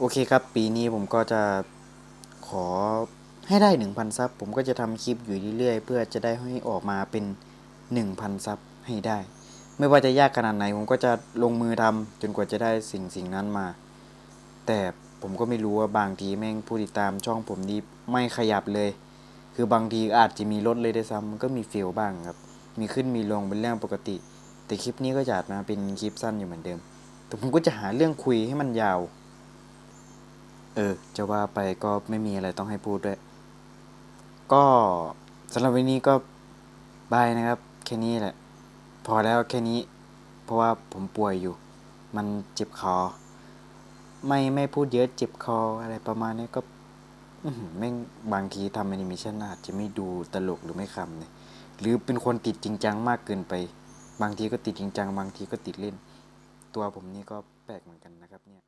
โอเคครับ ปีนี้ผมก็จะขอให้ได้ 1,000ซับผมก็จะทำคลิปอยู่เรื่อยๆ เพื่อจะได้ให้ออกมาเป็น 1,000ซับให้ได้ ไม่ว่าจะยากขนาดไหน ผมก็จะลงมือทำจนกว่าจะได้สิ่งสิ่งนั้นมา แต่ผมก็ไม่รู้ว่าบางทีแม่งผู้ติดตามช่องผมนี่ไม่ขยับเลย คือบางทีอาจจะมีลดเลยได้ซ้ำมันก็มีเฟลบ้างครับ มีขึ้นมีลงเป็นเรื่องปกติ แต่คลิปนี้ก็จะมาเป็นคลิปสั้นอยู่เหมือนเดิม แต่ผมก็จะหาเรื่องคุยให้มันยาว เออ จะว่าไปก็ไม่มีอะไรต้องให้พูดด้วย ก็สำหรับวันนี้ก็บายนะครับ แค่นี้แหละ พอแล้วแค่นี้ เพราะว่าผมป่วยอยู่ มันเจ็บคอ ไม่ไม่พูดเยอะเจ็บคออะไรประมาณนี้ก็อื้อหือแม่งบางทีทำแอนิเมชันอาจจะไม่ดูตลกหรือไม่คำเนี่ยหรือเป็นคนติดจริงจังมากเกินไป บางทีก็ติดจริงจัง บางทีก็ติดเล่น ตัวผมนี่ก็แปลกเหมือนกันนะครับเนี่ย